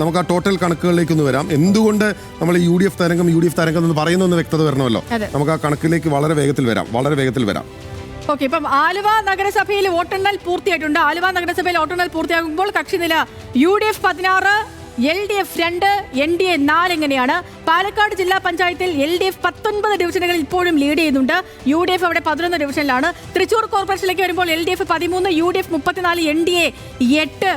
നമുക്ക് ആ ടോട്ടൽ കണക്കുകളിലേക്ക് ഒന്ന് വരാം. എന്തുകൊണ്ട് നമ്മൾ യു ഡി എഫ് തരംഗം യു ഡി എഫ് തരംഗം എന്ന് പറയുന്ന വ്യക്തത വരണമല്ലോ? നമുക്ക് ആ കണക്കിലേക്ക് വളരെ വേഗത്തിൽ വരാം വളരെ വേഗത്തിൽ വരാം. ഓക്കെ ഇപ്പം ആലുവ നഗരസഭയിൽ വോട്ടെണ്ണൽ പൂർത്തിയായിട്ടുണ്ട്. ആലുവ നഗരസഭയിൽ വോട്ടെണ്ണൽ പൂർത്തിയാകുമ്പോൾ കക്ഷിനില യു ഡി എഫ് പതിനാറ് എൽ ഡി എഫ് രണ്ട് എൻ ഡി എ നാല് എങ്ങനെയാണ്? പാലക്കാട് ജില്ലാ പഞ്ചായത്തിൽ എൽ ഡി എഫ് പത്തൊൻപത് ഡിവിഷനുകളിൽ ഇപ്പോഴും ലീഡ് ചെയ്യുന്നുണ്ട്. യു ഡി എഫ് അവിടെ പതിനൊന്ന് ഡിവിഷനിലാണ്. തൃശൂർ കോർപ്പറേഷനിലേക്ക് വരുമ്പോൾ എൽ ഡി എഫ് പതിമൂന്ന് യു ഡി എഫ് മുപ്പത്തിനാല് എൻ ഡി എ എട്ട്.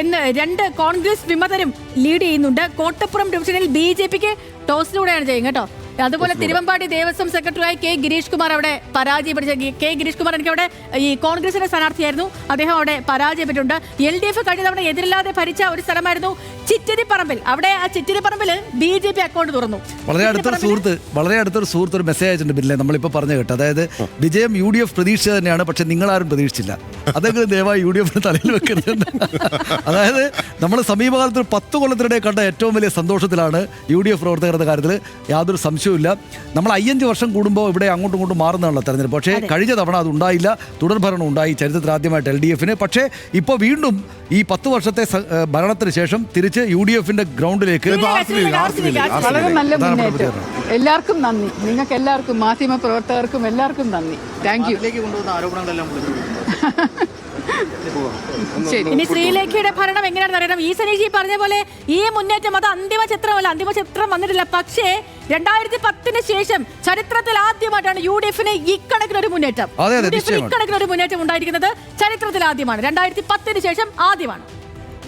എന്ന് രണ്ട് കോൺഗ്രസ് വിമതരും ലീഡ് ചെയ്യുന്നുണ്ട്. കോട്ടപ്പുറം ഡിവിഷനിൽ ബി ജെ പിക്ക് ടോസിലൂടെയാണ് ചെയ്യുന്നത് കേട്ടോ. അതുപോലെ തിരുവമ്പാടി ദേവസ്വം സെക്രട്ടറിയായി കെ ഗിരീഷ് കുമാർ അവിടെ പരാജയപ്പെട്ട കെ ഗിരീഷ് കുമാർ എനിക്ക് അവിടെ ഈ കോൺഗ്രസിന്റെ സ്ഥാനാർത്ഥിയായിരുന്നു. അദ്ദേഹം അവിടെ പരാജയപ്പെട്ടിട്ടുണ്ട്. എൽ ഡി എഫ് കഴിഞ്ഞ തവണ എതിരില്ലാതെ ഭരിച്ച ഒരു സ്ഥലമായിരുന്നു ചിറ്റിരിപ്പറമ്പിൽ. അവിടെ ആ ചിറ്റിരിപ്പറമ്പിൽ ബി ജെ പി അക്കൗണ്ട് തുറന്നു. വളരെ അടുത്തൊരു സുഹൃത്ത് വളരെ അടുത്തൊരു സുഹൃത്ത് ഒരു മെസ്സേജ് അയച്ചിട്ടുണ്ട് ബില്ലേ നമ്മളിപ്പോൾ പറഞ്ഞു കേട്ടോ. അതായത് വിജയം യു ഡി എഫ് പ്രതീക്ഷിച്ച തന്നെയാണ് പക്ഷെ നിങ്ങളാരും പ്രതീക്ഷിച്ചില്ല. അതെങ്കിലും ദയവായി യു ഡി എഫിന് തലയിൽ വെക്കരുത്. അതായത് നമ്മൾ സമീപകാലത്ത് ഒരു പത്ത് കൊല്ലത്തിനിടെ കണ്ട ഏറ്റവും വലിയ സന്തോഷത്തിലാണ് യു ഡി എഫ് പ്രവർത്തകരുടെ കാര്യത്തിൽ യാതൊരു സംശയവുമില്ല. നമ്മൾ അയ്യഞ്ച് വർഷം കൂടുമ്പോൾ ഇവിടെ അങ്ങോട്ടും ഇങ്ങോട്ടും മാറുന്നതാണല്ലോ തെരഞ്ഞെടുപ്പ്. പക്ഷേ കഴിഞ്ഞ തവണ അത് ഉണ്ടായില്ല. തുടർഭരണം ഉണ്ടായി ചരിത്രത്തിൽ ആദ്യമായിട്ട് എൽ ഡി എഫിന് പക്ഷേ ഇപ്പോൾ വീണ്ടും ഈ പത്ത് വർഷത്തെ ഭരണത്തിന് ശേഷം തിരിച്ച് യു ഡി എഫിന്റെ ഗ്രൗണ്ടിലേക്ക്. വളരെ നല്ല മുന്നേറ്റം. എല്ലാവർക്കും നന്ദി. നിങ്ങൾക്ക് എല്ലാവർക്കും മാധ്യമ പ്രവർത്തകർക്കും എല്ലാവർക്കും നന്ദി. താങ്ക് യു ആരോപണങ്ങളെല്ലാം ഇനി ശ്രീലേഖയുടെ ഭരണം എങ്ങനെയാണെന്ന് അറിയണം. ഈ സനീഷ് പറഞ്ഞ പോലെ ഈ മുന്നേറ്റം അത് അന്തിമ ചിത്രമല്ല. അന്തിമ ചിത്രം വന്നിട്ടില്ല. പക്ഷേ രണ്ടായിരത്തി പത്തിന് ശേഷം ചരിത്രത്തിൽ ആദ്യമായിട്ടാണ് യു ഡി എഫിന് ഇക്കണക്കിന് ഒരു മുന്നേറ്റം. അതെ, അതെ, യു ഡി ഇക്കണക്കിന് ഒരു മുന്നേറ്റം ഉണ്ടായിരിക്കുന്നത് ചരിത്രത്തിൽ ആദ്യമാണ്. രണ്ടായിരത്തി പത്തിന് ശേഷം ആദ്യമാണ്.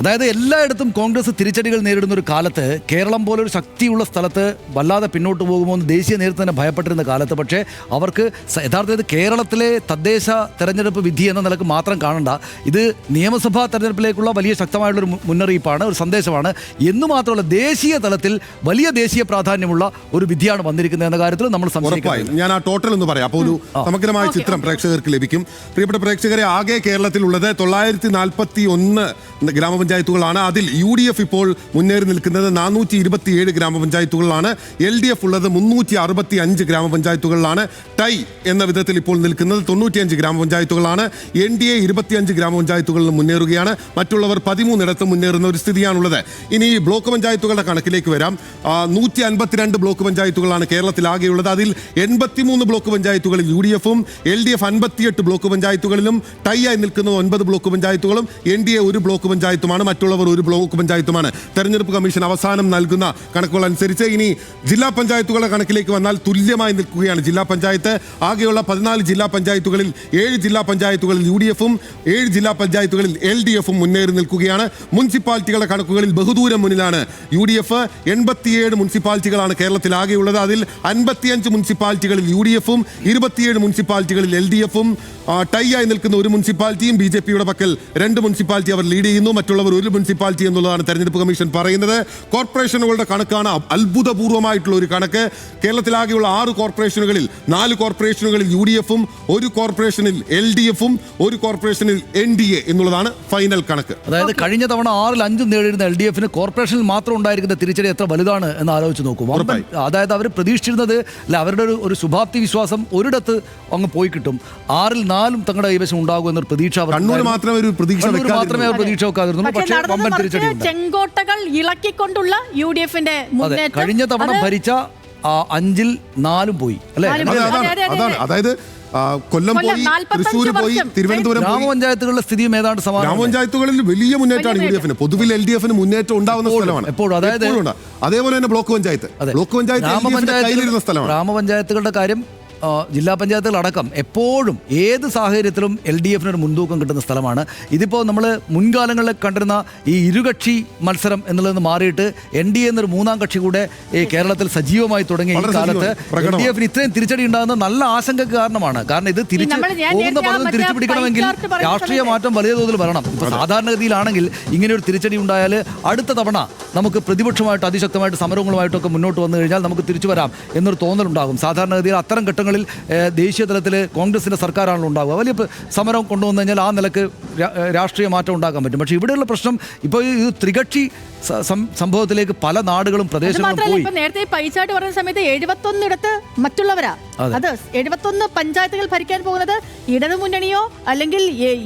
അതായത് എല്ലായിടത്തും കോൺഗ്രസ് തിരിച്ചടികൾ നേരിടുന്ന ഒരു കാലത്ത് കേരളം പോലൊരു ശക്തിയുള്ള സ്ഥലത്ത് വല്ലാതെ പിന്നോട്ട് പോകുമോ എന്ന് ദേശീയ നേതൃത്വം തന്നെ ഭയപ്പെട്ടിരുന്ന കാലത്ത് പക്ഷേ അവർക്ക് യഥാർത്ഥത്തിൽ കേരളത്തിലെ തദ്ദേശ തെരഞ്ഞെടുപ്പ് വിധി എന്ന നിലയ്ക്ക് മാത്രം കാണണ്ട. ഇത് നിയമസഭാ തെരഞ്ഞെടുപ്പിലേക്കുള്ള വലിയ ശക്തമായിട്ടുള്ള ഒരു മുന്നറിയിപ്പാണ് ഒരു സന്ദേശമാണ്. എന്ന് മാത്രമല്ല ദേശീയ തലത്തിൽ വലിയ ദേശീയ പ്രാധാന്യമുള്ള ഒരു വിധിയാണ് വന്നിരിക്കുന്നത് എന്ന കാര്യത്തിൽ നമ്മൾ ഉറപ്പായും. ഞാൻ ആ ടോട്ടൽ ഒന്ന് പറയാം. അപ്പോൾ ഒരു സമഗ്രമായ ചിത്രം പ്രേക്ഷകർക്ക് ലഭിക്കും. പ്രിയപ്പെട്ട പ്രേക്ഷകരെ ആകെ കേരളത്തിലുള്ളത് തൊള്ളായിരത്തി നാൽപ്പത്തി ഒന്ന് ഗ്രാമപഞ്ചായത്തുകളാണ്. അതിൽ യു ഡി എഫ് ഇപ്പോൾ മുന്നേറി നിൽക്കുന്നത് നാനൂറ്റി ഇരുപത്തിയേഴ് ഗ്രാമപഞ്ചായത്തുകളിലാണ്. എൽ ഡി എഫ് ഉള്ളത് മുന്നൂറ്റി അറുപത്തി അഞ്ച് ഗ്രാമപഞ്ചായത്തുകളിലാണ്. ടൈ എന്ന വിധത്തിൽ ഇപ്പോൾ നിൽക്കുന്നത് തൊണ്ണൂറ്റിയഞ്ച് ഗ്രാമപഞ്ചായത്തുകളാണ്. എൻ ഡി എ ഇരുപത്തിയഞ്ച് ഗ്രാമപഞ്ചായത്തുകളിൽ മുന്നേറുകയാണ്. മറ്റുള്ളവർ പതിമൂന്നിടത്ത് മുന്നേറുന്ന ഒരു സ്ഥിതിയാണുള്ളത്. ഇനി ബ്ലോക്ക് പഞ്ചായത്തുകളുടെ കണക്കിലേക്ക് വരാം. നൂറ്റി അൻപത്തിരണ്ട് ബ്ലോക്ക് പഞ്ചായത്തുകളാണ് കേരളത്തിൽ ആകെയുള്ളത്. അതിൽ എൺപത്തിമൂന്ന് ബ്ലോക്ക് പഞ്ചായത്തുകളിൽ യു ഡി എഫും എൽ ഡി എഫ് അൻപത്തിയെട്ട് ബ്ലോക്ക് പഞ്ചായത്തുകളിലും ടൈ ആയി നിൽക്കുന്ന ഒൻപത് ബ്ലോക്ക് പഞ്ചായത്തുകളും എൻ ഡി എ ഒരു ബ്ലോക്ക് പഞ്ചായത്തുമാണ്. മറ്റുള്ളവർ ഒരു ബ്ലോക്ക് പഞ്ചായത്തുമാണ്. തെരഞ്ഞെടുപ്പ് കമ്മീഷൻ അവസാനം നൽകുന്ന കണക്കുകൾ അനുസരിച്ച് ഇനി ജില്ലാ പഞ്ചായത്തുകളുടെ കണക്കിലേക്ക് വന്നാൽ തുല്യമായി നിൽക്കുകയാണ് ജില്ലാ പഞ്ചായത്ത്. ആകെയുള്ള പതിനാല് ജില്ലാ പഞ്ചായത്തുകളിൽ ഏഴ് ജില്ലാ പഞ്ചായത്തുകളിൽ യു ഡി എഫും ഏഴ് ജില്ലാ പഞ്ചായത്തുകളിൽ എൽ ഡി എഫും മുന്നേറി നിൽക്കുകയാണ്. മുനിസിപ്പാലിറ്റികളുടെ കണക്കുകളിൽ ബഹുദൂരം മുന്നിലാണ് യു ഡി എഫ് എൺപത്തിയേഴ് മുനിസിപ്പാലിറ്റികളാണ് കേരളത്തിൽ ആകെയുള്ളത്. അതിൽ അൻപത്തിയഞ്ച് മുനിസിപ്പാലിറ്റികളിൽ യു ഡി എഫും ഇരുപത്തിയേഴ് മുനിസിപ്പാലിറ്റികളിൽ എൽ ഡി എഫും ടൈ ആയി നിൽക്കുന്ന ഒരു മുനിസിപ്പാലിറ്റിയും ബി ജെ പിയുടെ പക്കൽ രണ്ട് മുനിസിപ്പാലിറ്റി അവർ ലീഡ് ചെയ്യുന്നു. മറ്റുള്ളവർ ഒരു മുനിസിപ്പാലിറ്റി എന്നുള്ളതാണ് തെരഞ്ഞെടുപ്പ് കമ്മീഷൻ പറയുന്നത്. കോർപ്പറേഷനുകളുടെ കണക്കാണ് അത്ഭുതപൂർവമായിട്ടുള്ള ഒരു കണക്ക്. കേരളത്തിലാകെയുള്ള ആറ് കോർപ്പറേഷനുകളിൽ നാല് കോർപ്പറേഷനുകളിൽ യു ഡി എഫും ഒരു കോർപ്പറേഷനിൽ എൽ ഡി എഫും ഒരു കോർപ്പറേഷനിൽ എൻ ഡി എ എന്നുള്ളതാണ് ഫൈനൽ കണക്ക്. അതായത് കഴിഞ്ഞ തവണ ആറിൽ അഞ്ചും നേടിയിരുന്ന എൽ ഡി എഫിന് കോർപ്പറേഷനിൽ മാത്രം ഉണ്ടായിരിക്കുന്ന തിരിച്ചടി എത്ര വലുതാണ് എന്ന് ആലോചിച്ച് നോക്കും. അതായത് അവർ പ്രതീക്ഷിച്ചിരുന്നത് അല്ല അവരുടെ ഒരു ഒരു ശുഭാപ്തി വിശ്വാസം ഒരിടത്ത് അങ്ങ് പോയി കിട്ടും. ആറിൽ നാലും തങ്ങളുടെ കൈവശം ഉണ്ടാകും എന്നൊരു പ്രതീക്ഷ. മാത്രമേ ഒരു പ്രതീക്ഷ മാത്രമേ അവർ പ്രതീക്ഷ പക്ഷേ പക്ഷേ വമ്പൻ തിരിച്ചടി ചെങ്കോട്ടകൾ ഇളക്കിക്കൊണ്ടുള്ള യു ഡി എഫിന്റെ അതെ കഴിഞ്ഞ തവണ ഭരിച്ച അഞ്ചിൽ നാലും പോയി അല്ലേ? അതാണ് അതെ, അതെ, അതാണ്. അതെ. അതായത് കൊല്ലം പോയി തൃശ്ശൂർ പോയി തിരുവനന്തപുരം ഗ്രാമപഞ്ചായത്തുകളുടെ സ്ഥിതിയും ഏതാണ്ട് സമാനം ഗ്രാമപഞ്ചായത്തുകളിൽ വലിയ മുന്നേറ്റമാണ് യു ഡി എഫിന് പൊതുവിൽ എൽ ഡി എഫിന് മുന്നേറ്റം ഉണ്ടാവുന്ന സ്ഥലമാണ്. എപ്പോഴും. അതായത് അതേപോലെ തന്നെ ബ്ലോക്ക് പഞ്ചായത്ത്. ബ്ലോക്ക് പഞ്ചായത്ത് കയ്യിലിരുന്ന സ്ഥലമാണ്. ഗ്രാമപഞ്ചായത്തുകളുടെ കാര്യം ജില്ലാ പഞ്ചായത്തുകളടക്കം എപ്പോഴും ഏത് സാഹചര്യത്തിലും എൽ ഡി എഫിനൊരു ഒരു മുൻതൂക്കം കിട്ടുന്ന സ്ഥലമാണ്. ഇതിപ്പോൾ നമ്മൾ മുൻകാലങ്ങളിൽ കണ്ടിരുന്ന ഈ ഇരുകക്ഷി മത്സരം എന്നുള്ളത് മാറിയിട്ട് എൻ ഡി എ എന്നൊരു മൂന്നാം കക്ഷി കൂടെ ഈ കേരളത്തിൽ സജീവമായി തുടങ്ങിയ ഈ കാലത്ത്. എൽ ഡി എഫിന് ഇത്രയും തിരിച്ചടി ഉണ്ടാകുന്ന നല്ല ആശങ്കക്ക് കാരണമാണ്. കാരണം ഇത് തിരിച്ച് പോകുന്ന പലതും തിരിച്ചു പിടിക്കണമെങ്കിൽ രാഷ്ട്രീയ മാറ്റം വലിയ തോതിൽ വരണം. ഇപ്പൊ സാധാരണഗതിയിലാണെങ്കിൽ ഇങ്ങനെ ഒരു തിരിച്ചടി ഉണ്ടായാൽ അടുത്ത തവണ നമുക്ക് പ്രതിപക്ഷമായിട്ട് അതിശക്തമായിട്ട് സമരങ്ങളുമായിട്ടൊക്കെ മുന്നോട്ട് വന്നു കഴിഞ്ഞാൽ നമുക്ക് തിരിച്ചു വരാം എന്നൊരു തോന്നലുണ്ടാകും. സാധാരണഗതിയിൽ അത്തരം ഘട്ടങ്ങളിൽ ഏഹ്, ദേശീയ തലത്തിൽ കോൺഗ്രസിന്റെ സർക്കാരാണല്ലോ ഉണ്ടാവുക. വലിയ സമരം കൊണ്ടുവന്നു കഴിഞ്ഞാൽ ആ നിലയ്ക്ക് രാഷ്ട്രീയ മാറ്റം ഉണ്ടാക്കാൻ പറ്റും. പക്ഷേ ഇവിടെയുള്ള പ്രശ്നം ഇപ്പോൾ ഈ ത്രികക്ഷി സംഭവത്തിലേക്ക് പല നാടുകളും പ്രദേശങ്ങളും പോയി. നേരത്തെ ഈ പൈച്ചാട്ട് പറഞ്ഞ സമയത്ത് എഴുപത്തൊന്നിടത്ത് മറ്റുള്ളവരാ. അതെ. എഴുപത്തൊന്ന് പഞ്ചായത്തുകൾ ഭരിക്കാൻ പോകുന്നത് ഇടതുമുന്നണിയോ അല്ലെങ്കിൽ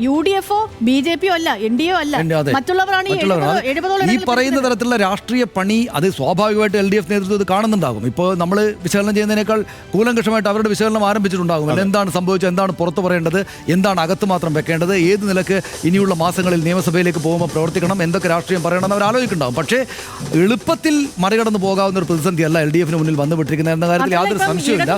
യു ഡി എഫോ ബി ജെ പിയോ അല്ല. എൻ ഡി എ അല്ല. മറ്റുള്ളവരാണ് ഈ പറയുന്ന തരത്തിലുള്ള രാഷ്ട്രീയ പണി അത് സ്വാഭാവികമായിട്ട് എൽ ഡി എഫ് നേതൃത്വം ഇത് കാണുന്നുണ്ടാകും. ഇപ്പോൾ നമ്മൾ വിശകലനം ചെയ്യുന്നതിനേക്കാൾ കൂലങ്കഷമായിട്ട് അവരുടെ വിശകലനം ആരംഭിച്ചിട്ടുണ്ടാകും. അല്ല എന്താണ് സംഭവിച്ചത്? എന്താണ് പുറത്തു പറയേണ്ടത്? എന്താണ് അകത്ത് മാത്രം വെക്കേണ്ടത്? ഏത് നിലയ്ക്ക് ഇനിയുള്ള മാസങ്ങളിൽ നിയമസഭയിലേക്ക് പോകുമ്പോൾ പ്രവർത്തിക്കണം? എന്തൊക്കെ രാഷ്ട്രീയം പറയണമെന്ന് അവർ ആലോചിക്കുന്നുണ്ടാകും. പക്ഷേ എളുപ്പത്തിൽ മറികടന്ന് പോകാവുന്ന ഒരു പ്രതിസന്ധി അല്ല എൽ ഡി എഫിന് മുന്നിൽ വന്നുപെട്ടിരിക്കുന്നത് എന്ന കാര്യത്തിൽ യാതൊരു ഇപ്പം സംശയമില്ല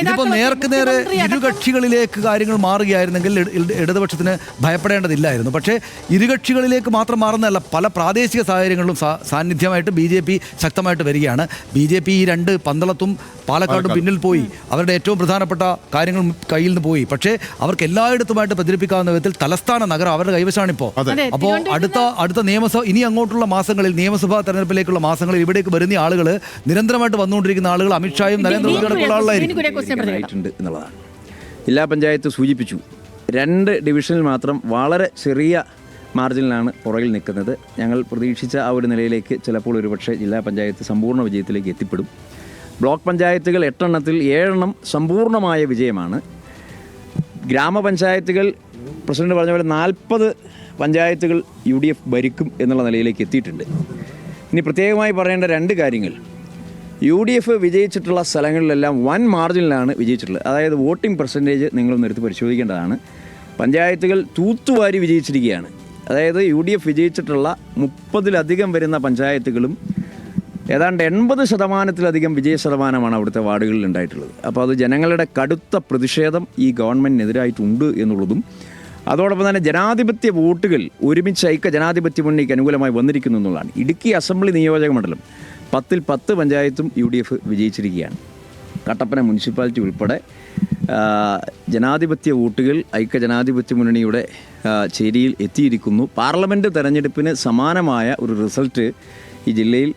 ഇതിപ്പോൾ നേർക്ക് നേരെ ഇരുകക്ഷികളിലേക്ക് കാര്യങ്ങൾ മാറുകയായിരുന്നെങ്കിൽ ഇട- ഇട- ഇടതുപക്ഷത്തിന് ഭയപ്പെടേണ്ടതില്ലായിരുന്നു. പക്ഷേ ഇരുകക്ഷികളിലേക്ക് മാത്രം മാറുന്നതല്ല പല പ്രാദേശിക സാഹചര്യങ്ങളിലും സാന്നിധ്യമായിട്ട് ബി ജെ പി ശക്തമായിട്ട് വരികയാണ്. ബി ജെ പി ഈ രണ്ട് പന്തളത്തും പാലക്കാടും പിന്നിൽ പോയി. അവരുടെ ഏറ്റവും പ്രധാനപ്പെട്ട കാര്യങ്ങൾ കയ്യിൽ നിന്ന് പോയി. പക്ഷേ അവർക്ക് എല്ലായിടത്തുമായിട്ട് പ്രചരിപ്പിക്കാവുന്ന വിധത്തിൽ തലസ്ഥാന നഗരം അവരുടെ കൈവശമാണിപ്പോൾ അതെ. അതെ, അപ്പോൾ അടുത്ത അടുത്ത നിയമസഭ ഇനി അങ്ങോട്ടുള്ള മാസങ്ങളിൽ നിയമസഭാ തെരഞ്ഞെടുപ്പിലേക്കുള്ള മാസങ്ങളിൽ ഇവിടേക്ക് വരുന്ന ആളുകൾ നിരന്തരമായിട്ട് വന്നുകൊണ്ടിരിക്കുന്ന ആളുകൾ അമിത്ഷായും നരേന്ദ്രമോദിയും അടക്കമുള്ള ആളായിരിക്കും ജില്ലാ പഞ്ചായത്ത് സൂചിപ്പിച്ചു രണ്ട് ഡിവിഷനിൽ മാത്രം വളരെ ചെറിയ മാർജിനിലാണ് പുറകിൽ നിൽക്കുന്നത്. ഞങ്ങൾ പ്രതീക്ഷിച്ച ആ ഒരു നിലയിലേക്ക് ചിലപ്പോൾ ഒരുപക്ഷെ ജില്ലാ പഞ്ചായത്ത് സമ്പൂർണ വിജയത്തിലേക്ക് എത്തിപ്പെടും. ബ്ലോക്ക് പഞ്ചായത്തുകൾ എട്ടെണ്ണത്തിൽ ഏഴെണ്ണം സമ്പൂർണമായ വിജയമാണ്. ഗ്രാമപഞ്ചായത്തുകൾ പ്രസിഡന്റ് പറഞ്ഞ പോലെ നാൽപ്പത് പഞ്ചായത്തുകൾ യു ഡി എഫ് ഭരിക്കും എന്നുള്ള നിലയിലേക്ക് എത്തിയിട്ടുണ്ട്. ഇനി പ്രത്യേകമായി പറയേണ്ട രണ്ട് കാര്യങ്ങൾ. യു ഡി എഫ് വിജയിച്ചിട്ടുള്ള സ്ഥലങ്ങളിലെല്ലാം വൻ മാർജിനിലാണ് വിജയിച്ചിട്ടുള്ളത്. അതായത് വോട്ടിംഗ് പെർസെന്റേജ് നിങ്ങളൊന്ന് നിർത്തി പരിശോധിക്കേണ്ടതാണ്. പഞ്ചായത്തുകൾ തൂത്തുവാരി വിജയിച്ചിരിക്കുകയാണ്. അതായത് യു ഡി എഫ് വിജയിച്ചിട്ടുള്ള മുപ്പതിലധികം വരുന്ന പഞ്ചായത്തുകളും ഏതാണ്ട് എൺപത് ശതമാനത്തിലധികം വിജയ ശതമാനമാണ് അവിടുത്തെ വാർഡുകളിൽ ഉണ്ടായിട്ടുള്ളത്. അപ്പോൾ അത് ജനങ്ങളുടെ കടുത്ത പ്രതിഷേധം ഈ ഗവൺമെന്റിനെതിരായിട്ടുണ്ട് എന്നുള്ളതും അതോടൊപ്പം തന്നെ ജനാധിപത്യ വോട്ടുകൾ ഒരുമിച്ച് ഐക്യ ജനാധിപത്യ മുന്നണിക്ക് അനുകൂലമായി വന്നിരിക്കുന്നു എന്നുള്ളതാണ്. ഇടുക്കി അസംബ്ലി നിയോജക മണ്ഡലം പത്തിൽ പത്ത് പഞ്ചായത്തും യു ഡി എഫ് വിജയിച്ചിരിക്കുകയാണ്. കട്ടപ്പന മുനിസിപ്പാലിറ്റി ഉൾപ്പെടെ ജനാധിപത്യ വോട്ടുകൾ ഐക്യ ജനാധിപത്യ മുന്നണിയുടെ ചേരിയിൽ എത്തിയിരിക്കുന്നു. പാർലമെന്റ് തെരഞ്ഞെടുപ്പിന് സമാനമായ ഒരു റിസൾട്ട് ഈ ജില്ലയിൽ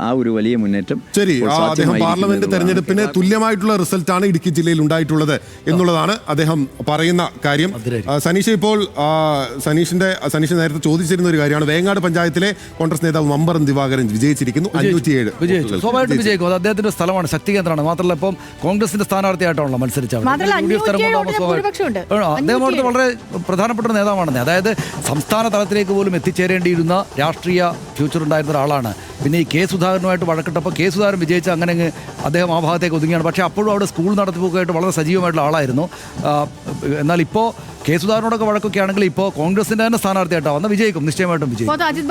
ആ, ഒരു വലിയ മുന്നേറ്റം ശരി അദ്ദേഹം പാർലമെന്റ്. തെരഞ്ഞെടുപ്പിന് തുല്യമായിട്ടുള്ള റിസൾട്ടാണ് ഇടുക്കി ജില്ലയിൽ ഉണ്ടായിട്ടുള്ളത് എന്നുള്ളതാണ് അദ്ദേഹം പറയുന്ന കാര്യം. സനീഷ് ഇപ്പോൾ സനീഷിന്റെ സനീഷ് നേരത്തെ ചോദിച്ചിരുന്ന ഒരു കാര്യമാണ്. വേങ്ങാട് പഞ്ചായത്തിലെ കോൺഗ്രസ് നേതാവ് മമ്പറം ദിവാകരൻ വിജയിച്ചിരിക്കുന്നു. അഞ്ഞൂറ്റിയേഴ് സ്വാഭാവികമായിട്ടും വിജയിക്കും. അത് അദ്ദേഹത്തിന്റെ സ്ഥലമാണ് ശക്തി കേന്ദ്രമാണ് മാത്രമല്ല ഇപ്പം കോൺഗ്രസിന്റെ സ്ഥാനാർത്ഥിയായിട്ടാണല്ലോ മത്സരിച്ചത്. അദ്ദേഹം അവിടുത്തെ വളരെ പ്രധാനപ്പെട്ട ഒരു നേതാവാണെന്ന്. അതായത് സംസ്ഥാന തലത്തിലേക്ക് പോലും എത്തിച്ചേരേണ്ടിയിരുന്ന രാഷ്ട്രീയ ഫ്യൂച്ചർ ഉണ്ടായിരുന്ന ഒരാളാണ് പിന്നെ ഈ കെ സുധാകരനുമായിട്ട് വഴക്കിട്ടപ്പോൾ കെ സുധാകരൻ വിജയിച്ച അങ്ങനെ അങ്ങ് അദ്ദേഹം ആ ഭാഗത്തേക്ക് ഒതുങ്ങിയാണ്. പക്ഷേ അപ്പോഴും അവിടെ സ്കൂൾ നടത്തിപ്പൊക്കെയായിട്ട് വളരെ സജീവമായിട്ടുള്ള ആളായിരുന്നു. എന്നാൽ ഇപ്പോൾ കെ സുധാകരനോടൊക്കെ വഴക്കൊക്കെ ആണെങ്കിൽ ഇപ്പോൾ കോൺഗ്രസിന്റെ തന്നെ സ്ഥാനാർത്ഥിയായിട്ടാണ് വന്ന വിജയിക്കും നിശ്ചയമായിട്ടും വിജയിക്കും.